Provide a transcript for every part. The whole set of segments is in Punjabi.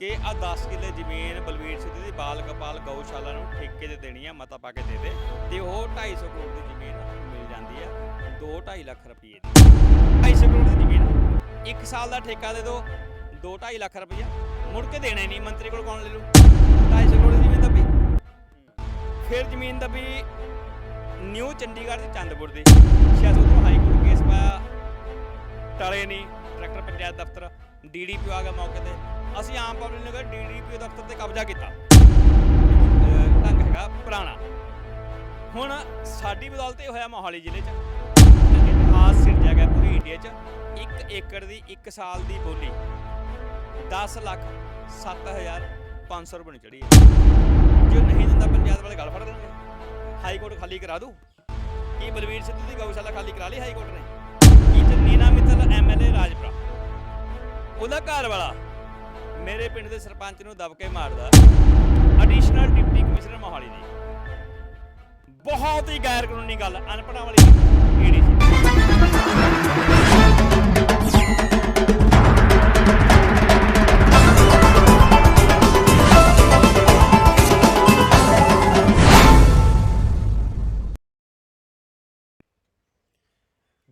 ਕਿ ਆ 10 ਕਿੱਲੇ ਜ਼ਮੀਨ ਬਲਵੀਰ ਸਿੱਧੂ ਦੀ ਬਾਲ ਕਪਾਲ ਗਊਸ਼ਾਲਾ ਨੂੰ ਠੇਕੇ ਤੇ ਦੇਣੀ ਆ, ਮਤਾ ਪਾ ਕੇ ਦੇ ਦੇ, ਤੇ ਉਹ 250 ਕਰੋੜ ਦੀ ਜ਼ਮੀਨ ਮਿਲ ਜਾਂਦੀ ਆ 2.5 ਲੱਖ ਰੁਪਏ ਦੀ। 250 ਕਰੋੜ ਦੀ ਜ਼ਮੀਨ ਇੱਕ ਸਾਲ ਦਾ ਠੇਕਾ ਦੇ ਦਿਓ 2.5 ਲੱਖ ਰੁਪਇਆ ਮੁੜ ਕੇ ਦੇਣਾ ਨਹੀਂ, ਮੰਤਰੀ ਕੋਲ ਕੌਣ ਲੈ ਲੂ? 250 ਕਰੋੜ ਦੀ ਜ਼ਮੀਨ ਦੱਬੀ। ਫਿਰ ਜ਼ਮੀਨ ਦੱਬੀ ਨਿਊ ਚੰਡੀਗੜ੍ਹ ਦੇ ਚੰਦਪੁਰ ਦੀ। ਸ਼ਾਇਦ ਉਦੋਂ ਹਾਈ ਕੋਰਟ ਕੇਸ ਪਾਇਆ। ਟਲੇ ਨਹੀਂ, ਟਰੈਕਟਰ, ਪੰਚਾਇਤ ਦਫ਼ਤਰ। ਡੀਡੀਪੀਓ ਆ ਗਿਆ ਮੌਕੇ ਤੇ। ਅਸੀਂ ਆਮ ਪਬਲਿਕ ਨੇ ਕਿਹਾ ਡੀਡੀਪੀਓ ਦਫ਼ਤਰ ਤੇ ਕਬਜ਼ਾ ਕੀਤਾ। ਅਹ ਢੰਗ ਹੈਗਾ ਪੁਰਾਣਾ। ਹੁਣ ਸਾਡੀ ਬਦੌਲਤ ਇਹ ਹੋਇਆ ਮੋਹਾਲੀ ਜ਼ਿਲ੍ਹੇ 'ਚ। ਇਤਿਹਾਸ ਸਿਰਜਿਆ ਗਿਆ ਪੂਰੀ ਇੰਡੀਆ 'ਚ। 1 ਏਕੜ ਦੀ 1 ਸਾਲ ਦੀ ਬੋਲੀ 10 ਲੱਖ 7500 ਰੁਪਏ ਨੂੰ ਚੜੀ ਹੈ। ਜੋ ਨਹੀਂ ਦਿੰਦਾ ਪੰਚਾਇਤ ਵਾਲੇ ਗੱਲ ਫੜ ਲੈਣਗੇ। ਹਾਈ ਕੋਰਟ ਖਾਲੀ ਕਰਾ ਦੂ ਕੀ ਬਲਵੀਰ ਸਿੱਧੂ ਦੀ ਗਊਸ਼ਾਲਾ ਖਾਲੀ ਕਰਾ ਲਈ ਹਾਈ ਕੋਰਟ ਨੇ? ਕੀ ਤੇ ਨੀਨਾ ਮਿੱਤਲ ਐਮਐਲਏ ਰਾਜਪੁਰਾ? ਉਹਦਾ ਘਰ ਵਾਲਾ ਮੇਰੇ ਪਿੰਡ ਦੇ ਸਰਪੰਚ ਨੂੰ ਦਬ ਕੇ ਮਾਰਦਾ। ਐਡੀਸ਼ਨਲ ਡਿਪਟੀ ਕਮਿਸ਼ਨਰ ਮੋਹਾਲੀ ਦੀ। ਬਹੁਤ ਹੀ ਗੈਰ ਕਾਨੂੰਨੀ ਗੱਲ, ਅਨਪੜ੍ਹਾਂ ਵਾਲੀ ਈਡੀ ਸੀ।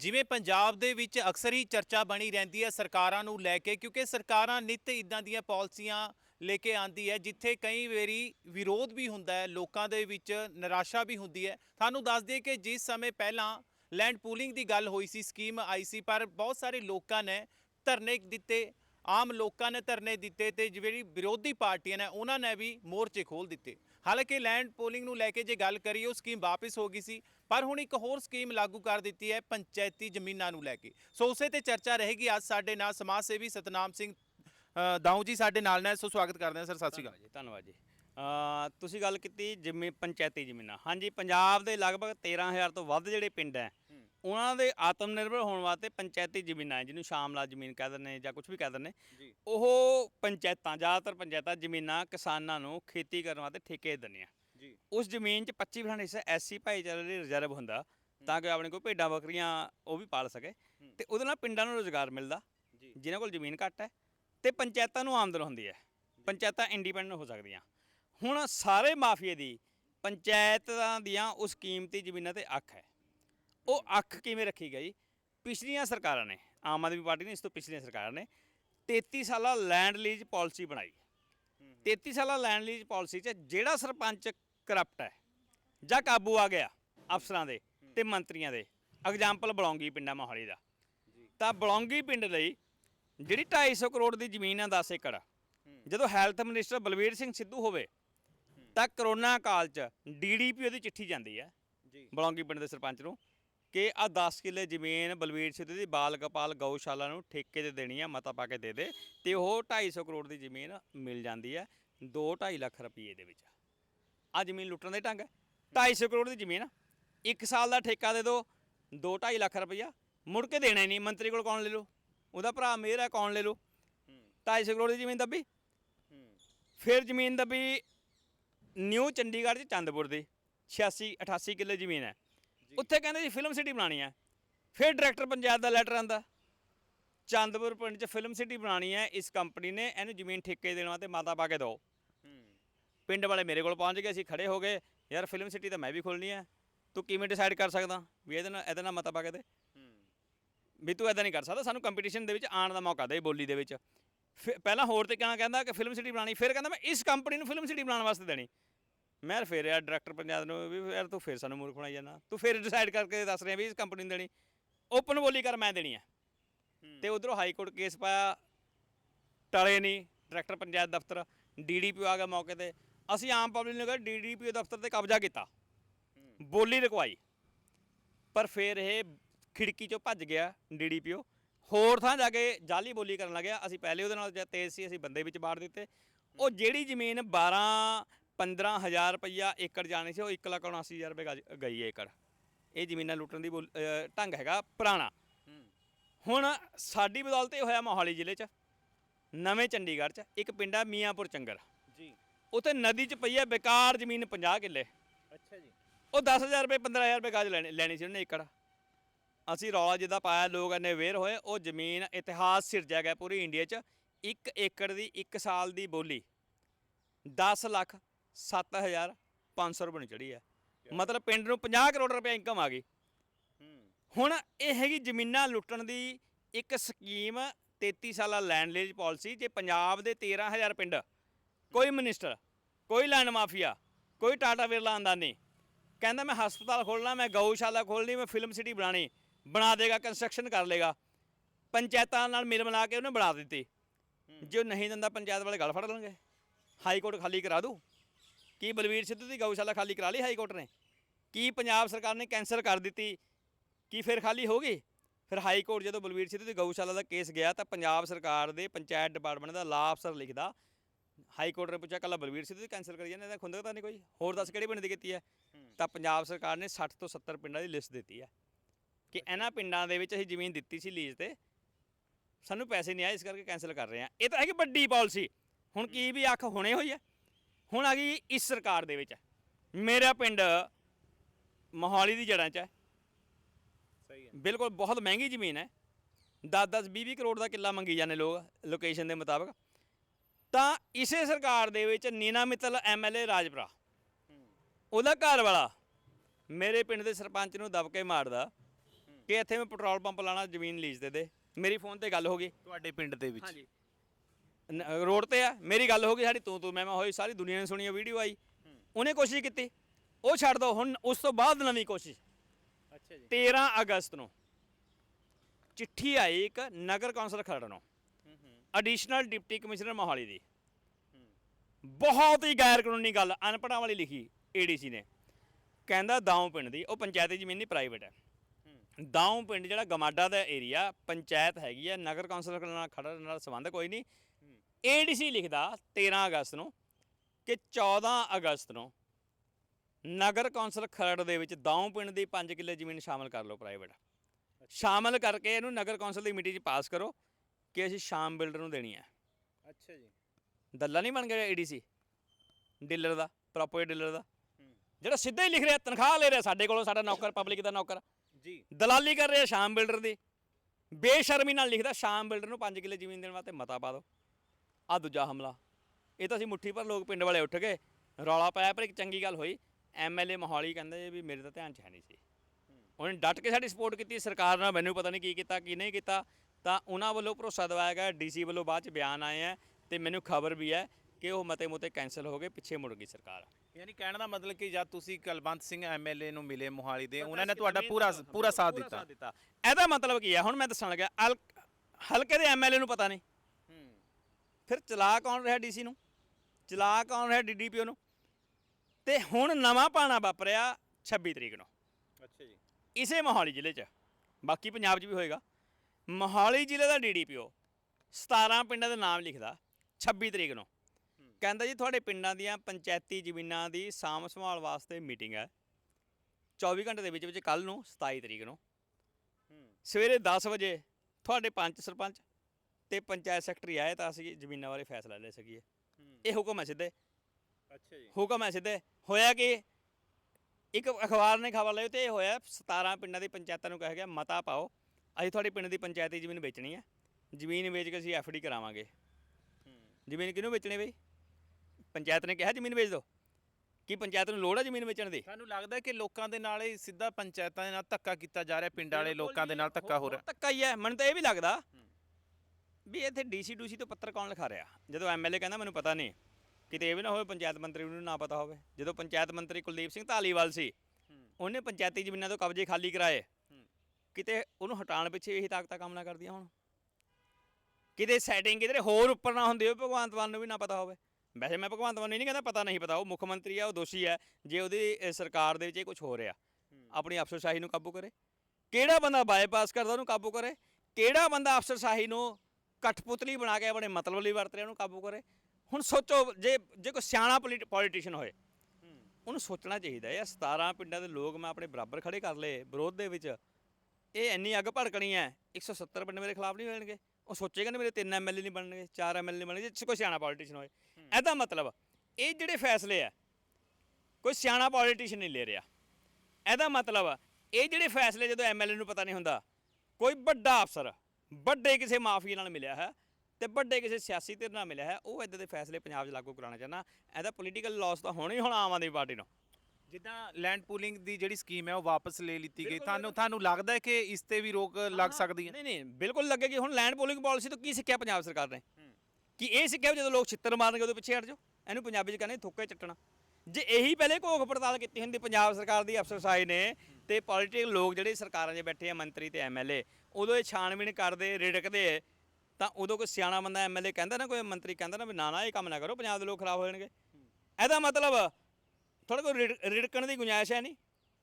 ਜਿਵੇਂ ਪੰਜਾਬ ਦੇ ਵਿੱਚ ਅਕਸਰ ਹੀ ਚਰਚਾ ਬਣੀ ਰਹਿੰਦੀ ਹੈ ਸਰਕਾਰਾਂ ਨੂੰ ਲੈ ਕੇ, ਕਿਉਂਕਿ ਸਰਕਾਰਾਂ ਨਿਤ ਇਦਾਂ ਦੀਆਂ ਪਾਲਿਸੀਆਂ ਲੈ ਕੇ ਆਂਦੀ ਹੈ, ਜਿੱਥੇ ਕਈ ਵਾਰੀ ਵਿਰੋਧ ਵੀ ਹੁੰਦਾ ਹੈ, ਲੋਕਾਂ ਦੇ ਵਿੱਚ ਨਿਰਾਸ਼ਾ ਵੀ ਹੁੰਦੀ ਹੈ। ਤੁਹਾਨੂੰ ਦੱਸ ਦਈਏ ਕਿ ਜਿਸ ਸਮੇਂ ਪਹਿਲਾਂ ਲੈਂਡ ਪੂਲਿੰਗ ਦੀ ਗੱਲ ਹੋਈ ਸੀ, ਸਕੀਮ ਆਈ ਸੀ, ਪਰ ਬਹੁਤ ਸਾਰੇ ਲੋਕਾਂ ਨੇ ਧਰਨੇ ਦਿੱਤੇ, ਆਮ ਲੋਕਾਂ ਨੇ ਧਰਨੇ ਦਿੱਤੇ ਤੇ ਜਿਹੜੀ ਵਿਰੋਧੀ ਪਾਰਟੀਆਂ ਨੇ, ਉਹਨਾਂ ਨੇ ਵੀ ਮੋਰਚੇ ਖੋਲ ਦਿੱਤੇ। ਹਾਲਾਂਕਿ ਲੈਂਡ ਪੋਲਿੰਗ ਨੂੰ ਲੈ ਕੇ ਜੇ ਗੱਲ ਕਰੀਏ, ਉਹ ਸਕੀਮ ਵਾਪਸ ਹੋ ਗਈ ਸੀ। ਪਰ ਹੁਣ ਇੱਕ ਹੋਰ ਸਕੀਮ ਲਾਗੂ ਕਰ ਦਿੱਤੀ ਹੈ ਪੰਚਾਇਤੀ ਜ਼ਮੀਨਾਂ ਨੂੰ ਲੈ ਕੇ। ਸੋ ਉਸੇ ਤੇ ਚਰਚਾ ਰਹੇਗੀ। ਅੱਜ ਸਾਡੇ ਨਾਲ ਸਮਾਜ ਸੇਵੀ ਸਤਨਾਮ ਸਿੰਘ ਦਾਊ ਜੀ ਸਾਡੇ ਨਾਲ ਨੇ। ਸੋ ਸਵਾਗਤ ਕਰਦੇ ਹਾਂ ਸਰ। ਸਤਿ ਸ਼੍ਰੀ ਅਕਾਲ। ਜੀ ਧੰਨਵਾਦ ਜੀ। ਤੁਸੀਂ ਗੱਲ ਕੀਤੀ ਜਿਵੇਂ ਪੰਚਾਇਤੀ ਜ਼ਮੀਨਾਂ। ਹਾਂਜੀ ਪੰਜਾਬ ਦੇ ਲਗਭਗ 13000 ਤੋਂ ਵੱਧ ਜਿਹੜੇ ਪਿੰਡ ਹੈ ਉਹਨਾਂ ਦੇ ਆਤਮ ਨਿਰਭਰ ਹੋਣ ਵਾਸਤੇ ਪੰਚਾਇਤੀ ਜ਼ਮੀਨਾਂ ਹੈ ਜਿਹਨੂੰ ਸ਼ਾਮਲਾ ਜ਼ਮੀਨ ਕਹਿ ਦਿੰਦੇ ਨੇ ਜਾਂ ਕੁਝ ਵੀ ਕਹਿ ਦਿੰਦੇ। ਉਹ ਪੰਚਾਇਤਾਂ ਜ਼ਿਆਦਾਤਰ ਪੰਚਾਇਤਾਂ ਜ਼ਮੀਨਾਂ ਕਿਸਾਨਾਂ ਨੂੰ ਖੇਤੀ ਕਰਨ ਵਾਸਤੇ ਠੇਕੇ ਦਿੰਦੀਆਂ। ਜੀ। ਉਸ ਜ਼ਮੀਨ 'ਚ 25% ਹਿੱਸਾ ਐਸਸੀ ਭਾਈਚਾਰੇ ਲਈ ਰਿਜ਼ਰਵ ਹੁੰਦਾ ਤਾਂ ਕਿ ਆਪਣੇ ਕੋਲ ਭੇਡਾਂ ਬੱਕਰੀਆਂ ਉਹ ਵੀ ਪਾਲ ਸਕੇ। ਤੇ ਉਹਦੇ ਨਾਲ ਪਿੰਡਾਂ ਨੂੰ ਰੋਜ਼ਗਾਰ ਮਿਲਦਾ। ਜਿਨ੍ਹਾਂ ਕੋਲ ਜ਼ਮੀਨ ਘੱਟ ਹੈ ਤੇ ਪੰਚਾਇਤਾਂ ਨੂੰ ਆਮਦਨ ਹੁੰਦੀ ਹੈ। ਪੰਚਾਇਤਾਂ ਇੰਡੀਪੈਂਡੈਂਟ ਹੋ ਸਕਦੀਆਂ। ਹੁਣ ਸਾਰੇ ਮਾਫੀਏ ਦੀ ਪੰਚਾਇਤਾਂ ਦੀਆਂ ਉਸ ਕੀਮਤੀ ਜ਼ਮੀਨਾਂ ਤੇ ਅੱਖ ਹੈ। ਉਹ ਅੱਖ ਕਿਵੇਂ ਰੱਖੀ ਗਈ? ਪਿਛਲੀਆਂ ਸਰਕਾਰਾਂ ਨੇ ਆਮ ਆਦਮੀ ਪਾਰਟੀ ਨੇ ਇਸ ਤੋਂ ਪਿਛਲੀਆਂ ਸਰਕਾਰਾਂ ਨੇ 33 ਸਾਲਾ ਲੈਂਡ ਲੀਜ਼ ਪਾਲਿਸੀ ਬਣਾਈ। 33 ਸਾਲਾ ਲੈਂਡ ਲੀਜ਼ ਪਾਲਿਸੀ 'ਚ ਜਿਹੜਾ ਸਰਪੰਚ ਕਰਪਟ ਹੈ। ਜਾਂ ਕਾਬੂ ਆ ਗਿਆ ਅਫਸਰਾਂ ਦੇ ਤੇ ਮੰਤਰੀਆਂ ਦੇ। ਐਗਜ਼ਾਮਪਲ ਬਲੌਂਗੀ ਪਿੰਡਾ ਮੋਹਾਲੀ ਦਾ। ਤਾਂ ਬਲੌਂਗੀ ਪਿੰਡ ਲਈ ਜਿਹੜੀ 250 ਕਰੋੜ ਦੀ ਜ਼ਮੀਨ ਆ 10 ਏਕੜ ਜਦੋਂ ਹੈਲਥ ਮਿਨਿਸਟਰ ਬਲਵੀਰ ਸਿੰਘ ਸਿੱਧੂ ਹੋਵੇ ਤਾਂ ਕਰੋਨਾ ਕਾਲ 'ਚ ਡੀਡੀਪੀ ਦੀ ਚਿੱਠੀ ਜਾਂਦੀ ਹੈ ਜੀ। ਬਲੌਂਗੀ ਪਿੰਡ ਦੇ ਸਰਪੰਚ ਨੂੰ ਕਿ ਆ 10 ਕਿੱਲੇ ਜ਼ਮੀਨ ਬਲਵੀਰ ਸਿੱਧੂ ਦੀ ਬਾਲ ਗੋਪਾਲ ਗਊਸ਼ਾਲਾ ਨੂੰ ਠੇਕੇ ਤੇ ਦੇਣੀ ਆ ਮਤਾ ਪਾ ਕੇ ਦੇ ਦੇ ਤੇ ਉਹ 250 ਕਰੋੜ ਦੀ ਜ਼ਮੀਨ ਮਿਲ ਜਾਂਦੀ ਹੈ 2.5 ਲੱਖ ਰੁਪਏ ਦੇ ਵਿੱਚ। ਆ ਜ਼ਮੀਨ ਲੁੱਟਣ ਦੇ ਢੰਗ ਹੈ। 250 ਕਰੋੜ ਦੀ ਜ਼ਮੀਨ ਇੱਕ ਸਾਲ ਦਾ ਠੇਕਾ ਦੇ ਦਿਓ 2.5 ਲੱਖ ਰੁਪਇਆ ਮੁੜ ਕੇ ਦੇਣਾ ਹੀ ਨਹੀਂ ਮੰਤਰੀ ਕੋਲ ਕੌਣ ਲੈ ਲੂ? ਉਹਦਾ ਭਰਾ ਮੇਰ ਹੈ ਕੌਣ ਲੈ ਲੂ? 250 ਕਰੋੜ ਦੀ ਜ਼ਮੀਨ ਦੱਬੀ। ਫਿਰ ਜ਼ਮੀਨ ਦੱਬੀ ਨਿਊ ਚੰਡੀਗੜ੍ਹ ਚ ਚੰਦਪੁਰ ਦੀ। 86 88 ਕਿੱਲੇ ਜ਼ਮੀਨ ਹੈ। ਉੱਥੇ ਕਹਿੰਦੇ ਜੀ ਫਿਲਮ ਸਿਟੀ ਬਣਾਣੀ ਹੈ। ਫਿਰ ਡਾਇਰੈਕਟਰ ਪੰਚਾਇਤ ਦਾ ਲੈਟਰ ਆਂਦਾ ਚੰਦਪੁਰ ਪਿੰਡ 'ਚ ਫਿਲਮ ਸਿਟੀ ਬਣਾਣੀ ਹੈ। ਇਸ ਕੰਪਨੀ ਨੇ ਇਹਨੂੰ ਜ਼ਮੀਨ ਠੇਕੇ ਦੇਣ ਵਾਸਤੇ ਮਾਤਾ ਪਾ ਕੇ ਦਿਓ ਪਿੰਡ ਵਾਲੇ ਮੇਰੇ ਕੋਲ ਪਹੁੰਚ ਗਏ ਅਸੀਂ ਖੜੇ ਹੋ ਗਏ ਯਾਰ ਫਿਲਮ ਸਿਟੀ ਤਾਂ ਮੈਂ ਵੀ ਖੋਲਣੀ ਹੈ। ਤੂੰ ਕਿਵੇਂ ਡਿਸਾਈਡ ਕਰ ਸਕਦਾ ਵੀ ਇਹਦੇ ਨਾਲ ਇਹਦੇ ਨਾਲ ਮਤਾ ਪਾ ਕੇ ਦੇ? ਵੀ ਤੂੰ ਇਦਾਂ ਨਹੀਂ ਕਰ ਸਕਦਾ ਸਾਨੂੰ ਕੰਪੀਟੀਸ਼ਨ ਦੇ ਵਿੱਚ ਆਉਣ ਦਾ ਮੌਕਾ ਦੇ ਬੋਲੀ ਦੇ ਵਿੱਚ। ਫਿਰ ਪਹਿਲਾਂ ਹੋਰ ਤੇ ਕਹਿਣਾ ਕਹਿੰਦਾ ਕਿ ਫਿਲਮ ਸਿਟੀ ਬਣਾਣੀ ਫਿਰ ਕਹਿੰਦਾ ਮੈਂ ਇਸ ਕੰਪਨੀ ਨੂੰ ਫਿਲਮ ਸਿਟੀ ਬਣਾਉਣ ਵਾਸਤੇ ਦੇਣੀ। ਮੈਂ ਫਿਰ ਯਾਰ ਡਾਇਰੈਕਟਰ ਪੰਜਾਬ ਨੂੰ ਵੀ ਯਾਰ ਤੂੰ ਫਿਰ ਸਾਨੂੰ ਮੂਰਖ ਬਣਾਈ ਜਾਂਦਾ। ਤੂੰ ਫਿਰ ਡਿਸਾਈਡ ਕਰਕੇ ਦੱਸ ਰਿਹਾ ਵੀ ਇਸ ਕੰਪਨੀ ਨੂੰ ਦੇਣੀ। ਓਪਨ ਬੋਲੀ ਕਰ ਮੈਂ ਦੇਣੀ ਹੈ। ਤੇ ਉਧਰੋਂ ਹਾਈ ਕੋਰਟ ਕੇਸ ਪਾਇਆ। ਟਲੇ ਨਹੀਂ ਡਾਇਰੈਕਟਰ ਪੰਚਾਇਤ ਦਫ਼ਤਰ ਡੀਡੀਪੀਓ ਆ ਗਿਆ ਮੌਕੇ ਤੇ। ਅਸੀਂ ਆਮ ਪਬਲਿਕ ਨੇ ਕਿਹਾ ਡੀਡੀਪੀਓ ਦਫ਼ਤਰ ਤੇ ਕਬਜ਼ਾ ਕੀਤਾ। ਬੋਲੀ ਰਕਵਾਈ। ਪਰ ਫਿਰ ਇਹ ਖਿੜਕੀ ਚੋਂ ਭੱਜ ਗਿਆ ਡੀਡੀਪੀਓ ਹੋਰ ਥਾਂ ਜਾ ਕੇ ਜਾਲੀ ਬੋਲੀ ਕਰਨ ਲੱਗਿਆ। ਅਸੀਂ ਪਹਿਲੇ ਉਹਦੇ ਨਾਲ ਤੇਜ਼ ਸੀ ਅਸੀਂ ਬੰਦੇ ਵਿੱਚ ਬਾੜ ਦਿੱਤੇ। ਉਹ ਜਿਹੜੀ ਜ਼ਮੀਨ 12 15000 ਰੁਪਈਆ ਏਕੜ ਜਾਣੀ ਸੀ ਉਹ 1 ਲੱਖ 79000 ਰੁਪਏ ਗਈ ਹੈ ਏਕੜ। ਇਹ ਜ਼ਮੀਨਾਂ ਲੁੱਟਣ ਦੀ ਢੰਗ ਹੈਗਾ ਪੁਰਾਣਾ। ਹੁਣ ਸਾਡੀ ਬਦੌਲਤ ਇਹ ਹੋਇਆ ਮੋਹਾਲੀ ਜ਼ਿਲ੍ਹੇ 'ਚ ਨਵੇਂ ਚੰਡੀਗੜ੍ਹ 'ਚ। ਇੱਕ ਪਿੰਡ ਆ ਮੀਆਂਪੁਰ ਚੰਗਰ। ਉੱਥੇ ਨਦੀ 'ਚ ਪਈ ਹੈ ਬੇਕਾਰ ਜ਼ਮੀਨ 50 ਕਿੱਲੇ। ਅੱਛਾ ਜੀ। ਉਹ 10000 ਰੁਪਏ 15000 ਰੁਪਏ ਗਜ ਲੈਣੀ ਲੈਣੀ ਸੀ ਉਹਨੇ ਏਕੜ। ਅਸੀਂ ਰੌਲਾ ਜਿੱਦਾਂ ਪਾਇਆ ਲੋਕ ਇੰਨੇ ਅਵੇਅਰ ਹੋਏ ਉਹ ਜ਼ਮੀਨ ਇਤਿਹਾਸ ਸਿਰਜਿਆ ਗਿਆ ਪੂਰੀ ਇੰਡੀਆ 'ਚ। 1 ਏਕੜ ਦੀ 1 ਸਾਲ ਦੀ ਬੋਲੀ। 10 ਲੱਖ 7500 ਰੁਪਏ ਨੂੰ ਚੜੀ ਹੈ ਮਤਲਬ ਪਿੰਡ ਨੂੰ 50 ਕਰੋੜ ਰੁਪਏ ਇਨਕਮ ਆ ਗਈ। ਹੁਣ ਇਹ ਹੈਗੀ ਜ਼ਮੀਨਾਂ ਲੁੱਟਣ ਦੀ ਇੱਕ ਸਕੀਮ 33 ਸਾਲਾ ਲੈਂਡ ਲੀਜ਼ ਪਾਲਿਸੀ ਜੇ ਪੰਜਾਬ ਦੇ 13000 ਪਿੰਡ ਕੋਈ ਮਿਨਿਸਟਰ ਕੋਈ ਲੈਂਡ ਮਾਫੀਆ ਕੋਈ ਟਾਟਾ ਬਿਰਲਾ ਅੰਦਾਨੀ ਕਹਿੰਦਾ ਮੈਂ ਹਸਪਤਾਲ ਖੋਲਣਾ ਮੈਂ ਗਊਸ਼ਾਲਾ ਖੋਲਣੀ ਮੈਂ ਫਿਲਮ ਸਿਟੀ ਬਣਾਣੀ ਬਣਾ ਦੇਗਾ ਕੰਸਟਰਕਸ਼ਨ ਕਰ ਲੇਗਾ ਪੰਚਾਇਤਾਂ ਨਾਲ ਮਿਲ ਮਿਲਾ ਕੇ ਉਹਨੇ ਬਣਾ ਦਿੱਤੀ। ਜੇ ਉਹ ਨਹੀਂ ਦਿੰਦਾ ਪੰਚਾਇਤ ਵਾਲੇ ਗੱਲ ਫੜ ਲੈਣਗੇ। ਹਾਈ ਕੋਰਟ ਖਾਲੀ ਕਰਾ ਦੂ ਕੀ ਬਲਵੀਰ ਸਿੱਧੂ ਦੀ ਗਊਸ਼ਾਲਾ ਖਾਲੀ ਕਰਾ ਲਈ ਹਾਈ ਕੋਰਟ ਨੇ? ਕੀ ਪੰਜਾਬ ਸਰਕਾਰ ਨੇ ਕੈਂਸਲ ਕਰ ਦਿੱਤੀ? ਕੀ ਫਿਰ ਖਾਲੀ ਹੋ ਗਈ ਫਿਰ ਹਾਈ ਕੋਰਟ ਜਦੋਂ ਬਲਵੀਰ ਸਿੱਧੂ ਦੀ ਗਊਸ਼ਾਲਾ ਦਾ ਕੇਸ ਗਿਆ ਤਾਂ ਪੰਜਾਬ ਸਰਕਾਰ ਦੇ ਪੰਚਾਇਤ ਡਿਪਾਰਟਮੈਂਟ ਦਾ ਲਾ ਅਫਸਰ ਲਿਖਦਾ ਹਾਈ ਕੋਰਟ ਨੇ ਪੁੱਛਿਆ ਕੱਲਾ ਬਲਵੀਰ ਸਿੱਧੂ ਦੀ ਕੈਂਸਲ ਕਰੀ ਜਾਂਦੇ ਇਹਦਾ ਖੁੰਦਕ ਤਾਂ ਨਹੀਂ ਕੋਈ? ਹੋਰ ਦੱਸ ਕਿਹੜੇ ਪਿੰਡ ਦੀ ਕੀਤੀ ਹੈ? ਤਾਂ ਪੰਜਾਬ ਸਰਕਾਰ ਨੇ 60 ਤੋਂ 70 ਪਿੰਡਾਂ ਦੀ ਲਿਸਟ ਦਿੱਤੀ ਹੈ ਕਿ ਇਹਨਾਂ ਪਿੰਡਾਂ ਦੇ ਵਿੱਚ ਅਸੀਂ ਜ਼ਮੀਨ ਦਿੱਤੀ ਸੀ ਲੀਜ਼ ਤੇ ਸਾਨੂੰ ਪੈਸੇ ਨਹੀਂ ਆਏ ਇਸ ਕਰਕੇ ਕੈਂਸਲ ਕਰ ਰਹੇ ਆ ਇਹ ਤਾਂ ਹੈਗੀ ਵੱਡੀ ਪਾਲਿਸੀ। ਹੁਣ ਕੀ ਵੀ ਅੱਖ ਹੁਣੇ ਹੋਈ ਹੈ? ਹੁਣ ਆ ਗਈ ਇਸ ਸਰਕਾਰ ਦੇ ਵਿੱਚ। ਮੇਰਾ ਪਿੰਡ ਮੋਹਾਲੀ ਦੀ ਜੜ੍ਹਾਂ 'ਚ ਹੈ। ਸਹੀ ਹੈ। ਬਿਲਕੁਲ ਬਹੁਤ ਮਹਿੰਗੀ ਜ਼ਮੀਨ ਹੈ। 10-10 20-20 ਕਰੋੜ ਦਾ ਕਿੱਲਾ ਮੰਗੀ ਜਾਂਦੇ ਲੋਕ ਲੋਕੇਸ਼ਨ ਦੇ ਮੁਤਾਬਕ। ਤਾਂ ਇਸੇ ਸਰਕਾਰ ਦੇ ਵਿੱਚ ਨੀਨਾ ਮਿੱਤਲ ਐਮਐਲਏ ਰਾਜਪੁਰਾ। ਉਹਦਾ ਘਰ ਵਾਲਾ ਮੇਰੇ ਪਿੰਡ ਦੇ ਸਰਪੰਚ ਨੂੰ ਦਬਕੇ ਮਾਰਦਾ ਕਿ ਇੱਥੇ ਮੈਂ ਪੈਟਰੋਲ ਪੰਪ ਲਾਣਾ ਜ਼ਮੀਨ ਲੀਜ਼ ਦੇ ਦੇ। ਮੇਰੀ ਫੋਨ ਤੇ ਗੱਲ ਹੋ ਗਈ। ਤੁਹਾਡੇ ਪਿੰਡ ਦੇ ਵਿੱਚ? ਹਾਂਜੀ। ਰੋਡ ਤੇ ਆ। ਮੇਰੀ ਗੱਲ ਹੋ ਗਈ ਸਾਡੀ ਤੂੰ ਤੂੰ ਮੈਂ ਮੈਂ ਹੋਈ ਸਾਰੀ ਦੁਨੀਆ ਨੇ ਸੁਣੀ ਵੀਡੀਓ ਆਈ। ਉਹਨੇ ਕੋਸ਼ਿਸ਼ ਕੀਤੀ। ਉਹ ਛੱਡ ਦੋ ਹੁਣ ਉਸ ਤੋਂ ਬਾਅਦ ਨਵੀਂ ਕੋਸ਼ਿਸ਼। ਅੱਛਾ ਜੀ। 13 ਅਗਸਤ ਨੂੰ ਚਿੱਠੀ ਆਈ ਇੱਕ ਨਗਰ ਕੌਂਸਲ ਖਰੜ ਨੂੰ। ਐਡੀਸ਼ਨਲ ਡਿਪਟੀ ਕਮਿਸ਼ਨਰ ਮੋਹਾਲੀ ਦੀ। ਬਹੁਤ ਹੀ ਗੈਰ ਕਾਨੂੰਨੀ ਗੱਲ, ਅਨਪੜ੍ਹਾਂ ਵਾਲੀ ਲਿਖੀ ਏਡੀਸੀ ਨੇ। ਕਹਿੰਦਾ ਦਾਉ ਪਿੰਡ ਦੀ, ਉਹ ਪੰਚਾਇਤੀ ਜ਼ਮੀਨ ਨਹੀਂ ਪ੍ਰਾਈਵੇਟ ਹੈ। ਦਾਉ ਪਿੰਡ ਜਿਹੜਾ ਗਮਾਡਾ ਦਾ ਏਰੀਆ ਪੰਚਾਇਤ ਹੈਗੀ ਹੈ ਨਗਰ ਕੌਂਸਲ ਨਾਲ ਖੜੜ ਨਾਲ ਸੰਬੰਧ ਕੋਈ ਨਹੀਂ। ਏਡੀਸੀ ਲਿਖਦਾ 13 ਅਗਸਤ ਨੂੰ ਕਿ 14 ਅਗਸਤ ਨੂੰ ਨਗਰ ਕੌਂਸਲ ਖਰੜ ਦੇ ਵਿੱਚ ਦਾਉ ਪਿੰਡ ਦੀ 5 ਕਿੱਲੇ ਜ਼ਮੀਨ ਸ਼ਾਮਲ ਕਰ ਲਓ ਪ੍ਰਾਈਵੇਟ ਸ਼ਾਮਲ ਕਰਕੇ ਇਹਨੂੰ ਨਗਰ ਕੌਂਸਲ ਦੀ ਮੀਟਿੰਗ 'ਚ ਪਾਸ ਕਰੋ। ਕਿ ਅਸੀਂ ਸ਼ਾਮ ਬਿਲਡਰ ਨੂੰ ਦੇਣੀ ਹੈ। ਅੱਛਾ ਜੀ। ਦੱਲਾ ਨਹੀਂ ਬਣ ਗਿਆ ਏਡੀਸੀ ਡੀਲਰ ਦਾ ਪ੍ਰੋਪਰਟੀ ਡੀਲਰ ਦਾ। ਜਿਹੜਾ ਸਿੱਧਾ ਹੀ ਲਿਖ ਰਿਹਾ ਤਨਖਾਹ ਲੈ ਰਿਹਾ ਸਾਡੇ ਕੋਲੋਂ ਸਾਡਾ ਨੌਕਰ ਪਬਲਿਕ ਦਾ ਨੌਕਰ। ਜੀ। ਦਲਾਲੀ ਕਰ ਰਿਹਾ ਸ਼ਾਮ ਬਿਲਡਰ ਦੀ। ਬੇਸ਼ਰਮੀ ਨਾਲ ਲਿਖਦਾ ਸ਼ਾਮ ਬਿਲਡਰ ਨੂੰ 5 ਕਿੱਲੇ ਜ਼ਮੀਨ ਦੇਣ ਵਾਸਤੇ ਮਤਾ ਪਾ ਦਿਓ। ਆ ਦੂਜਾ ਹਮਲਾ। ਇਹ ਤਾਂ ਅਸੀਂ ਮੁੱਠੀ ਪਰ ਲੋਕ ਪਿੰਡ ਵਾਲੇ ਉੱਠ ਗਏ। ਰੌਲਾ ਪਾਇਆ ਪਰ ਇੱਕ ਚੰਗੀ ਗੱਲ ਹੋਈ। ਐਮਐਲਏ ਮੋਹਾਲੀ ਕਹਿੰਦਾ ਵੀ ਮੇਰੇ ਤਾਂ ਧਿਆਨ 'ਚ ਹੈ ਨਹੀਂ ਸੀ। ਉਹਨੇ ਡਟ ਕੇ ਸਾਡੀ ਸਪੋਰਟ ਕੀਤੀ ਸਰਕਾਰ ਨਾਲ ਮੈਨੂੰ ਪਤਾ ਨਹੀਂ ਕੀ ਕੀਤਾ ਕੀ ਨਹੀਂ ਕੀਤਾ। ਤਾਂ ਉਹਨਾਂ ਵੱਲੋਂ ਭਰੋਸਾ ਦਿਵਾਇਆ ਗਿਆ ਡੀਸੀ ਵੱਲੋਂ ਬਾਅਦ ਚ ਬਿਆਨ ਆਏ ਆ ਤੇ ਮੈਨੂੰ ਖਬਰ ਵੀ ਹੈ ਕਿ ਉਹ ਮਤੇ ਮੁਤੇ ਕੈਨਸਲ ਹੋ ਗਏ ਪਿੱਛੇ ਮੁੜ ਗਈ ਸਰਕਾਰ। ਯਾਨੀ ਕਹਿਣ ਦਾ ਮਤਲਬ ਕਿ ਜਦ ਤੁਸੀਂ ਕੁਲਵੰਤ ਸਿੰਘ ਐਮਐਲਏ ਨੂੰ ਮਿਲੇ ਮੋਹਾਲੀ ਦੇ ਉਹਨਾਂ ਨੇ ਤੁਹਾਡਾ ਪੂਰਾ ਪੂਰਾ ਸਾਥ ਦਿੱਤਾ। ਇਹਦਾ ਮਤਲਬ ਕੀ ਹੈ? ਹੁਣ ਮੈਂ ਦੱਸਣ ਲੱਗਾ ਹਲਕੇ ਦੇ ਐਮਐਲਏ ਨੂੰ ਪਤਾ ਨਹੀਂ। ਫਿਰ ਚਲਾ ਕੌਣ ਰਿਹਾ ਡੀਸੀ ਨੂੰ? ਚਲਾ ਕੌਣ ਰਿਹਾ ਡੀਡੀਪੀਓ ਨੂੰ ਤੇ ਹੁਣ ਨਵਾਂ ਪਾਣਾ ਵਾਪਰਿਆ 26 ਤਰੀਕ ਨੂੰ। ਅੱਛਾ ਜੀ। ਇਸੇ ਮੋਹਾਲੀ ਜ਼ਿਲ੍ਹੇ 'ਚ। ਬਾਕੀ ਪੰਜਾਬ 'ਚ ਵੀ ਹੋਏਗਾ। ਮੋਹਾਲੀ ਜ਼ਿਲ੍ਹੇ ਦਾ ਡੀਡੀਪੀਓ 17 ਪਿੰਡਾਂ ਦੇ ਨਾਮ ਲਿਖਦਾ 26 ਤਰੀਕ ਨੂੰ। ਕਹਿੰਦਾ ਜੀ ਤੁਹਾਡੇ ਪਿੰਡਾਂ ਦੀਆਂ ਪੰਚਾਇਤੀ ਜ਼ਮੀਨਾਂ ਦੀ ਸਾਂਭ ਸੰਭਾਲ ਵਾਸਤੇ ਮੀਟਿੰਗ ਹੈ। 24 ਘੰਟੇ ਦੇ ਵਿੱਚ ਵਿੱਚ ਕੱਲ ਨੂੰ 27 ਤਰੀਕ ਨੂੰ। ਸਵੇਰੇ 10 ਵਜੇ ਤੁਹਾਡੇ ਪੰਚ ਸਰਪੰਚ ਤੇ ਪੰਚਾਇਤ ਸੈਕਟਰੀ ਆਏ ਤਾਂ ਅਸੀਂ ਜ਼ਮੀਨਾਂ ਬਾਰੇ ਫੈਸਲਾ ਲੈ ਸਕੀਏ। ਇਹ ਹੁਕਮ ਹੈ ਸਿੱਧੇ। ਅੱਛਾ ਜੀ। ਹੁਕਮ ਹੈ ਸਿੱਧੇ। ਹੋਇਆ ਕਿ? ਇੱਕ ਅਖਬਾਰ ਨੇ ਖਬਰ ਲਈ ਤੇ ਇਹ ਹੋਇਆ 17 ਪਿੰਡਾਂ ਦੀ ਪੰਚਾਇਤਾਂ ਨੂੰ ਕਿਹਾ ਗਿਆ ਮਤਾ ਪਾਓ। ਅਸੀਂ ਤੁਹਾਡੇ ਪਿੰਡ ਦੀ ਪੰਚਾਇਤੀ ਜ਼ਮੀਨ ਵੇਚਣੀ ਹੈ। ਜ਼ਮੀਨ ਵੇਚ ਕੇ ਅਸੀਂ ਐਫਡੀ ਕਰਾਵਾਂਗੇ। ਜ਼ਮੀਨ ਕਿਹਨੂੰ ਵੇਚਣੀ ਬਈ? ਪੰਚਾਇਤ ਨੇ ਕਿਹਾ ਜ਼ਮੀਨ ਵੇਚ ਦਿਓ ਕੀ ਪੰਚਾਇਤ ਨੂੰ ਲੋੜ ਹੈ ਜ਼ਮੀਨ ਵੇਚਣ ਦੀ? ਸਾਨੂੰ ਲੱਗਦਾ ਕਿ ਲੋਕਾਂ ਦੇ ਨਾਲ ਹੀ ਸਿੱਧਾ ਪੰਚਾਇਤਾਂ ਦੇ ਨਾਲ ਧੱਕਾ ਕੀਤਾ ਜਾ ਰਿਹਾ ਪਿੰਡ ਵਾਲੇ ਲੋਕਾਂ ਦੇ ਨਾਲ ਧੱਕਾ ਹੋ ਰਿਹਾ। ਧੱਕਾ ਹੀ ਹੈ। ਮੈਨੂੰ ਤਾਂ ਇਹ ਵੀ ਲੱਗਦਾ ਵੀ ਇੱਥੇ ਡੀਸੀ ਡੂਸੀ ਤੋਂ ਪੱਤਰ ਕੌਣ ਲਿਖਾ ਰਿਹਾ? ਜਦੋਂ ਐਮਐਲਏ ਕਹਿੰਦਾ ਮੈਨੂੰ ਪਤਾ ਨਹੀਂ। ਕਿਤੇ ਇਹ ਵੀ ਨਾ ਹੋਵੇ ਪੰਚਾਇਤ ਮੰਤਰੀ ਨੂੰ ਨਾ ਪਤਾ ਹੋਵੇ। ਜਦੋਂ ਪੰਚਾਇਤ ਮੰਤਰੀ ਕੁਲਦੀਪ ਸਿੰਘ ਧਾਲੀਵਾਲ ਸੀ ਉਹਨੇ ਪੰਚਾਇਤੀ ਜ਼ਮੀਨਾਂ ਤੋਂ ਕਬਜ਼ੇ ਖਾਲੀ ਕਰਾਏ। ਕਿਤੇ ਉਹਨੂੰ ਹਟਾਉਣ ਪਿੱਛੇ ਇਹੀ ਤਾਕਤਾਂ ਕੰਮ ਨਾ ਕਰਦੀਆਂ ਹੁਣ। ਕਿਤੇ ਸੈਟਿੰਗ ਕਿਤੇ ਹੋਰ ਉੱਪਰ ਨਾ ਹੁੰਦੀ ਹੋਵੇ ਭਗਵੰਤ ਮਾਨ ਨੂੰ ਵੀ ਨਾ ਪਤਾ ਹੋਵੇ। ਵੈਸੇ ਮੈਂ ਭਗਵੰਤ ਮਾਨ ਨੂੰ ਨਹੀਂ ਕਹਿੰਦਾ ਪਤਾ ਨਹੀਂ ਪਤਾ ਉਹ ਮੁੱਖ ਮੰਤਰੀ ਆ ਉਹ ਦੋਸ਼ੀ ਹੈ ਜੇ ਉਹਦੀ ਸਰਕਾਰ ਦੇ ਵਿੱਚ ਇਹ ਕੁਝ ਹੋ ਰਿਹਾ ਆਪਣੀ ਅਫਸਰਸ਼ਾਹੀ ਨੂੰ ਕਾਬੂ ਕਰੇ। ਕਿਹੜਾ ਬੰਦਾ ਬਾਈਪਾਸ ਕਰਦਾ ਉਹਨੂੰ ਕਾਬੂ ਕਰੇ? ਕਿਹੜਾ ਬੰਦਾ ਅਫਸਰਸ਼ਾਹੀ ਨੂੰ ਕਠਪੁਤਲੀ ਬਣਾ ਕੇ ਆਪਣੇ ਮਤਲਬ ਲਈ ਵਰਤ ਰਿਹਾ ਉਹਨੂੰ ਕਾਬੂ ਕਰੇ? ਹੁਣ ਸੋਚੋ ਜੇ ਜੇ ਕੋਈ ਸਿਆਣਾ ਪੋਲੀਟੀਸ਼ੀਅਨ ਹੋਏ ਉਹਨੂੰ ਸੋਚਣਾ ਚਾਹੀਦਾ ਯਾਰ 17 ਪਿੰਡਾਂ ਦੇ ਲੋਕ ਮੈਂ ਆਪਣੇ ਬਰਾਬਰ ਖੜੇ ਕਰ ਲਏ ਵਿਰੋਧ ਦੇ ਵਿੱਚ। ਇਹ ਇੰਨੀ ਅੱਗ ਭੜਕਣੀ ਹੈ 170 ਪਿੰਡ ਮੇਰੇ ਖਿਲਾਫ ਨਹੀਂ ਹੋਣਗੇ। ਉਹ ਸੋਚੇਗਾ ਨਹੀਂ ਮੇਰੇ ਤਿੰਨ ਐਮਐਲਏ ਨਹੀਂ ਬਣਨਗੇ ਚਾਰ ਐਮਐਲਏ ਨਹੀਂ ਬਣਨਗੇ ਜੇ ਕੋਈ ਸਿਆਣਾ ਪੋਲੀਟੀਸ਼ੀਅਨ ਹੋਏ। ਇਹਦਾ ਮਤਲਬ ਇਹ ਜਿਹੜੇ ਫੈਸਲੇ ਆ ਕੋਈ ਸਿਆਣਾ ਪੋਲੀਟੀਸ਼ੀਅਨ ਨਹੀਂ ਲੈ ਰਿਹਾ। ਇਹਦਾ ਮਤਲਬ ਇਹ ਜਿਹੜੇ ਫੈਸਲੇ ਜਦੋਂ ਐਮਐਲਏ ਨੂੰ ਪਤਾ ਨਹੀਂ ਹੁੰਦਾ ਕੋਈ ਵੱਡਾ ਅਫਸਰ ਵੱਡੇ ਕਿਸੇ ਮਾਫੀਆ ਨਾਲ ਮਿਲਿਆ ਹੈ ਤੇ ਵੱਡੇ ਕਿਸੇ ਸਿਆਸੀ ਧਿਰ ਨਾਲ ਮਿਲਿਆ ਹੈ ਉਹ ਇਦਾਂ ਦੇ ਫੈਸਲੇ ਪੰਜਾਬ 'ਚ ਲਾਗੂ ਕਰਾਉਣਾ ਚਾਹੁੰਦਾ। ਇਹਦਾ ਪੋਲੀਟੀਕਲ ਲਾਸ ਤਾਂ ਹੋਣਾ ਹੀ ਹੋਣਾ ਆਮ ਆਦਮੀ ਪਾਰਟੀ ਨੂੰ। ਜਿੱਦਾਂ ਲੈਂਡ ਪੂਲਿੰਗ ਦੀ ਜਿਹੜੀ ਸਕੀਮ ਹੈ ਉਹ ਵਾਪਸ ਲੈ ਲਿੱਤੀ ਗਈ। ਤੁਹਾਨੂੰ ਤੁਹਾਨੂੰ ਲੱਗਦਾ ਹੈ ਕਿ ਇਸ ਤੇ ਵੀ ਰੋਕ ਲੱਗ ਸਕਦੀ ਹੈ? ਨਹੀਂ ਨਹੀਂ ਬਿਲਕੁਲ ਲੱਗੇਗੀ ਹੁਣ ਲੈਂਡ ਪੋਲਿੰਗ ਪਾਲਿਸੀ ਤੋਂ ਕੀ ਸਿੱਖਿਆ ਪੰਜਾਬ ਸਰਕਾਰ ਨੇ? ਕਿ ਇਹ ਸਿੱਖਿਆ ਵੀ ਜਦੋਂ ਲੋਕ ਛਿੱਤਰ ਮਾਰਨਗੇ ਉਹਦੇ ਪਿੱਛੇ ਹਟ ਜਾਓ। ਇਹਨੂੰ ਪੰਜਾਬੀ 'ਚ ਕਹਿੰਦੇ ਥੁੱਕੇ ਚੱਟਣਾ। ਜੇ ਇਹੀ ਪਹਿਲੇ ਘੋਖ ਪੜਤਾਲ ਕੀਤੀ ਹੁੰਦੀ ਪੰਜਾਬ ਸਰਕਾਰ ਦੀ ਅਫਸਰਸ਼ਾਹੀ ਨੇ ਤੇ ਪੋਲੀਟੀਕਲ ਲੋਕ ਜਿਹੜੇ ਸਰਕਾਰਾਂ 'ਚ ਬੈਠੇ ਆ ਮੰਤਰੀ ਤੇ ਐਮਐਲਏ ਉਦੋਂ ਇਹ ਛਾਣਬੀਣ ਕਰਦੇ ਰਿੜਕਦੇ ਤਾਂ ਉਦੋਂ ਕੋਈ ਸਿਆਣਾ ਬੰਦਾ ਐਮਐਲਏ ਕਹਿੰਦਾ ਨਾ ਕੋਈ ਮੰਤਰੀ ਕਹਿੰਦਾ ਨਾ ਵੀ ਨਾ ਨਾ ਇਹ ਕੰਮ ਨਾ ਕਰੋ ਪੰਜਾਬ ਦੇ ਲੋਕ ਖਰਾਬ ਹੋ ਜਾਣਗੇ। ਇਹਦਾ ਮਤਲਬ ਤੁਹਾਡੇ ਕੋਲ ਰਿੜਕਣ ਦੀ ਗੁੰਜਾਇਸ਼ ਹੈ ਨਹੀਂ?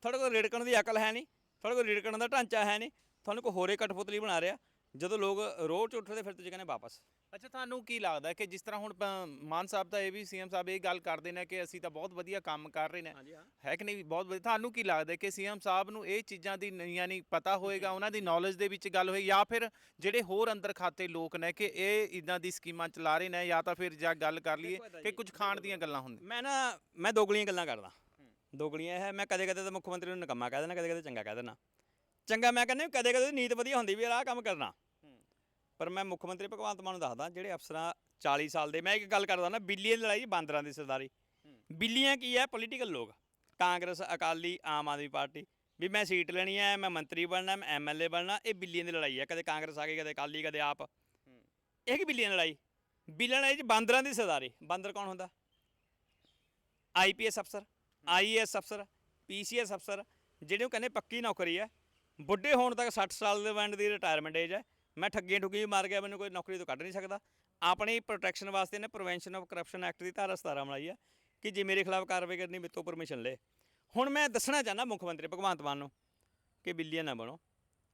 ਤੁਹਾਡੇ ਕੋਲ ਰਿੜਕਣ ਦੀ ਅਕਲ ਹੈ ਨਹੀਂ? ਤੁਹਾਡੇ ਕੋਲ ਰਿੜਕਣ ਦਾ ਢਾਂਚਾ ਹੈ ਨਹੀਂ? ਤੁਹਾਨੂੰ ਕੋਈ ਹੋਰੇ ਕਠਪੁਤਲੀ ਬਣਾ ਰਿਹਾ? ਜਦੋਂ ਲੋਕ ਰੋਡ 'ਚ ਉੱਠਦੇ ਫਿਰ ਤੁਸੀਂ ਕਹਿੰਦੇ ਵਾਪਸ। ਅੱਛਾ ਤੁਹਾਨੂੰ ਕੀ ਲੱਗਦਾ ਕਿ ਜਿਸ ਤਰ੍ਹਾਂ ਹੁਣ ਪ- ਮਾਨ ਸਾਹਿਬ ਤਾਂ ਇਹ ਵੀ ਸੀਐਮ ਸਾਹਿਬ ਇਹ ਗੱਲ ਕਰਦੇ ਨੇ ਕਿ ਅਸੀਂ ਤਾਂ ਬਹੁਤ ਵਧੀਆ ਕੰਮ ਕਰ ਰਹੇ ਨੇ। ਹਾਂਜੀ ਹਾਂ। ਹੈ ਕਿ ਨਹੀਂ? ਬਹੁਤ ਵਧੀਆ। ਤੁਹਾਨੂੰ ਕੀ ਲੱਗਦਾ ਕਿ ਸੀਐਮ ਸਾਹਿਬ ਨੂੰ ਇਹ ਚੀਜ਼ਾਂ ਦੀ ਨ- ਯਾਨੀ ਪਤਾ ਹੋਏਗਾ ਉਹਨਾਂ ਦੀ ਨੌਲੇਜ ਦੇ ਵਿੱਚ ਗੱਲ ਹੋਈ ਜਾਂ ਫਿਰ ਜਿਹੜੇ ਹੋਰ ਅੰਦਰ ਖਾਤੇ ਲੋਕ ਨੇ ਕਿ ਇਹ ਇਦਾਂ ਦੀ ਸਕੀਮਾਂ ਚਲਾ ਰਹੇ ਨੇ ਜਾਂ ਤਾਂ ਫਿਰ ਜਾਂ ਗੱਲ ਕਰ ਲਈਏ ਦੇਖੋ ਏਦਾਂ ਕਿ ਜੀ, ਕੁਝ ਖਾਣ ਦੀਆਂ ਗੱਲਾਂ ਹੁੰਦੀਆਂ। ਮੈਂ ਨਾ ਮੈਂ ਦੋਗਲੀਆਂ ਗੱਲਾਂ ਕਰਦਾ। ਦੋਗਲੀਆਂ ਇਹ ਹੈ ਮੈਂ ਕਦੇ ਕਦੇ ਤਾਂ ਮੁੱਖ ਮੰਤਰੀ ਨੂੰ ਨਕਮਾ ਕਹਿ ਦੇਣਾ ਕਦੇ ਕਦੇ ਚੰਗਾ ਕਹਿ ਦੇਣਾ ਚੰਗਾ ਮੈਂ ਕਹਿੰਦਾ ਕਦੇ ਕਦੇ ਨੀਤ ਵਧੀਆ ਹੁੰਦੀ ਵੀ ਯਾਰ ਆਹ ਕੰਮ ਕਰਨਾ। ਪਰ ਮੈਂ ਮੁੱਖ ਮੰਤਰੀ ਭਗਵੰਤ ਮਾਨ ਨੂੰ ਦੱਸਦਾ ਜਿਹੜੇ ਅਫਸਰਾਂ 40 ਸਾਲ ਦੇ ਮੈਂ ਇੱਕ ਗੱਲ ਕਰਦਾ ਨਾ ਬਿੱਲੀਆਂ ਦੀ ਲੜਾਈ ਬਾਂਦਰਾਂ ਦੀ ਸਰਦਾਰੀ। ਬਿੱਲੀਆਂ ਕੀ ਹੈ ਪੋਲੀਟੀਕਲ ਲੋਕ। ਕਾਂਗਰਸ ਅਕਾਲੀ ਆਮ ਆਦਮੀ ਪਾਰਟੀ। ਵੀ ਮੈਂ ਸੀਟ ਲੈਣੀ ਹੈ ਮੈਂ ਮੰਤਰੀ ਬਣਨਾ ਮੈਂ ਐਮਐਲਏ ਬਣਨਾ ਇਹ ਬਿੱਲੀਆਂ ਦੀ ਲੜਾਈ ਹੈ ਕਦੇ ਕਾਂਗਰਸ ਆ ਗਈ ਕਦੇ ਅਕਾਲੀ ਕਦੇ ਆਪ। ਇਹ ਕੀ ਬਿੱਲੀਆਂ ਦੀ ਲੜਾਈ? ਬਿੱਲੀਆਂ ਲੜਾਈ 'ਚ ਬਾਂਦਰਾਂ ਦੀ ਸਰਦਾਰੀ। ਬਾਂਦਰ ਕੌਣ ਹੁੰਦਾ? ਆਈਪੀਐਸ ਅਫਸਰ ਆਈਏਐਸ ਅਫਸਰ ਪੀਸੀਐਸ ਅਫਸਰ ਜਿਹੜੇ ਉਹ ਕਹਿੰਦੇ ਪੱਕੀ ਨੌਕਰੀ ਹੈ ਬੁੱਢੇ ਹੋਣ ਤੱਕ 60 ਸਾਲ ਦੇ ਵੰਡ ਦੀ ਰਿਟਾਇਰਮੈਂਟ ਏਜ ਹੈ ਮੈਂ ਠੱਗੀਆਂ ਠੁੱਗੀ ਮਾਰ ਗਿਆ, ਮੈਨੂੰ ਕੋਈ ਨੌਕਰੀ ਤੋਂ ਕੱਢ ਨਹੀਂ ਸਕਦਾ। ਆਪਣੀ ਪ੍ਰੋਟੈਕਸ਼ਨ ਵਾਸਤੇ ਨੇ ਪ੍ਰੀਵੈਂਸ਼ਨ ਆਫ ਕਰਪਸ਼ਨ ਐਕਟ ਦੀ ਧਾਰਾ 17 ਬਣਾਈ ਹੈ ਕਿ ਜੇ ਮੇਰੇ ਖਿਲਾਫ ਕਾਰਵਾਈ ਕਰਨੀ, ਮੇਰੇ ਤੋਂ ਪਰਮਿਸ਼ਨ ਲੈ। ਹੁਣ ਮੈਂ ਦੱਸਣਾ ਚਾਹੁੰਦਾ ਮੁੱਖ ਮੰਤਰੀ ਭਗਵੰਤ ਮਾਨ ਨੂੰ ਕਿ ਬਿੱਲੀਆਂ ਨਾ ਬਣੋ।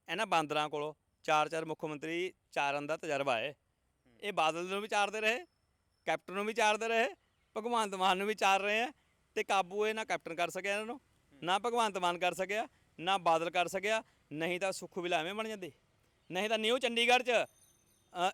ਇਹਨਾਂ ਬਾਂਦਰਾਂ ਕੋਲੋਂ ਚਾਰ ਚਾਰ ਮੁੱਖ ਮੰਤਰੀ ਚਾਰਨ ਦਾ ਤਜਰਬਾ ਹੈ। ਇਹ ਬਾਦਲ ਨੂੰ ਵੀ ਚਾਰਦੇ ਰਹੇ, ਕੈਪਟਨ ਨੂੰ ਵੀ ਚਾਰਦੇ ਰਹੇ, ਭਗਵੰਤ ਮਾਨ ਨੂੰ ਵੀ ਚਾਰ ਰਹੇ ਆ ਤੇ ਕਾਬੂ ਇਹ ਨਾ ਕੈਪਟਨ ਕਰ ਸਕਿਆ ਇਹਨਾਂ ਨੂੰ, ਨਾ ਭਗਵੰਤ ਮਾਨ ਕਰ ਸਕਿਆ, ਨਾ ਬਾਦਲ ਕਰ ਸਕਿਆ, ਨਹੀਂ ਤਾਂ ਸੁੱਖ ਵੀ ਐਵੇਂ ਬਣ ਜਾਂਦੇ। ਨਹੀਂ ਤਾਂ ਨਿਊ ਚੰਡੀਗੜ੍ਹ 'ਚ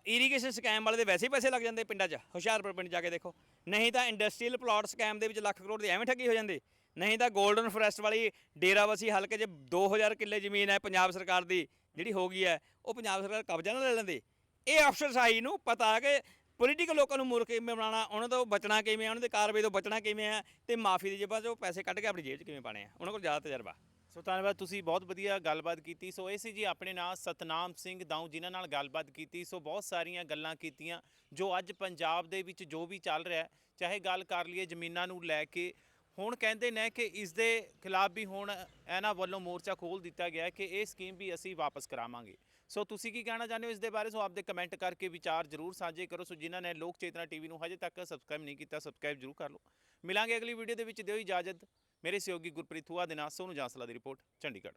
ਇਰੀਗੇਸ਼ਨ ਸਕੈਮ ਵਾਲੇ ਦੇ ਵੈਸੇ ਹੀ ਪੈਸੇ ਲੱਗ ਜਾਂਦੇ ਪਿੰਡਾਂ 'ਚ, ਹੁਸ਼ਿਆਰਪੁਰ ਪਿੰਡ ਜਾ ਕੇ ਦੇਖੋ। ਨਹੀਂ ਤਾਂ ਇੰਡਸਟਰੀਅਲ ਪਲਾਟ ਸਕੈਮ ਦੇ ਵਿੱਚ ਲੱਖ ਕਰੋੜ ਦੀ ਐਵੇਂ ਠੱਗੀ ਹੋ ਜਾਂਦੀ। ਨਹੀਂ ਤਾਂ 골ਡਨ ਫੋਰੈਸਟ ਵਾਲੀ ਡੇਰਾਬੱਸੀ ਹਲਕੇ 'ਚ 2000 ਕਿੱਲੇ ਜ਼ਮੀਨ ਹੈ ਪੰਜਾਬ ਸਰਕਾਰ ਦੀ, ਜਿਹੜੀ ਹੋ ਗਈ ਹੈ, ਉਹ ਪੰਜਾਬ ਸਰਕਾਰ ਕਬਜ਼ਾ ਨਾ ਲੈ ਲੈਂਦੀ। ਇਹ ਅਫਸਰਸ਼ਾਹੀ ਨੂੰ ਪਤਾ ਹੈ ਕਿ ਪੋਲੀਟੀਕਲ ਲੋਕਾਂ ਨੂੰ ਮੂਰਖ ਕਿਵੇਂ ਬਣਾਉਣਾ, ਉਹਨਾਂ ਤੋਂ ਬਚਣਾ ਕਿਵੇਂ ਆ, ਉਹਨਾਂ ਦੇ ਕਾਰਵਾਈ ਤੋਂ ਬਚਣਾ ਕਿਵੇਂ ਆ, ਤੇ ਮਾਫੀ ਦੀ ਜੇਬਾਂ 'ਚੋਂ ਪੈਸੇ ਕੱਢ ਕੇ ਆਪਣੀ ਜੇਬ 'ਚ ਕਿਵੇਂ ਪਾਣੇ ਆ। ਉਹਨਾਂ ਕੋਲ ਜ਼ਿਆਦਾ ਤਜਰਬਾ। ਸੋ ਧੰਨਵਾਦ, ਤੁਸੀਂ ਬਹੁਤ ਵਧੀਆ ਗੱਲਬਾਤ ਕੀਤੀ। ਸੋ ਇਹ ਸੀ ਜੀ ਆਪਣੇ ਨਾਲ ਸਤਨਾਮ ਸਿੰਘ ਦਾਊ, ਜਿਨ੍ਹਾਂ ਨਾਲ ਗੱਲਬਾਤ ਕੀਤੀ। ਸੋ ਬਹੁਤ ਸਾਰੀਆਂ ਗੱਲਾਂ ਕੀਤੀਆਂ, ਜੋ ਅੱਜ ਪੰਜਾਬ ਦੇ ਵਿੱਚ ਜੋ ਵੀ ਚੱਲ ਰਿਹਾ ਹੈ, ਚਾਹੇ ਗੱਲ ਕਰ ਲਈਏ ਜ਼ਮੀਨਾਂ ਨੂੰ ਲੈ ਕੇ। ਹੁਣ ਕਹਿੰਦੇ ਨੇ ਕਿ ਇਸ ਦੇ ਖਿਲਾਫ ਵੀ ਹੁਣ ਇਹਨਾਂ ਵੱਲੋਂ ਮੋਰਚਾ ਖੋਲ ਦਿੱਤਾ ਗਿਆ ਕਿ ਇਹ ਸਕੀਮ ਵੀ ਅਸੀਂ ਵਾਪਸ ਕਰਾਵਾਂਗੇ। ਸੋ ਤੁਸੀਂ ਕੀ ਕਹਿਣਾ ਚਾਹੁੰਦੇ ਹੋ ਇਸ ਦੇ ਬਾਰੇ? ਸੋ ਆਪਦੇ ਕਮੈਂਟ ਕਰਕੇ ਵਿਚਾਰ ਜ਼ਰੂਰ ਸਾਂਝੇ ਕਰੋ। ਸੋ ਜਿਨ੍ਹਾਂ ਨੇ ਲੋਕ ਚੇਤਨਾ ਟੀਵੀ ਨੂੰ ਹਜੇ ਤੱਕ ਸਬਸਕ੍ਰਾਈਬ ਨਹੀਂ ਕੀਤਾ, ਸਬਸਕ੍ਰਾਈਬ ਜ਼ਰੂਰ ਕਰ ਲਓ। ਮਿਲਾਂਗੇ ਅਗਲੀ ਵੀਡੀਓ ਦੇ ਵਿੱਚ। ਦਿਓ ਇਜਾਜ਼ਤ। ਮੇਰੇ ਸਹਿਯੋਗੀ ਗੁਰਪ੍ਰੀਤ ਥੂਆ ਦੇ ਨਾਲ ਸੋਨੂੰ ਜਾਂਸਲਾ ਦੀ ਰਿਪੋਰਟ ਚੰਡੀਗੜ੍ਹ।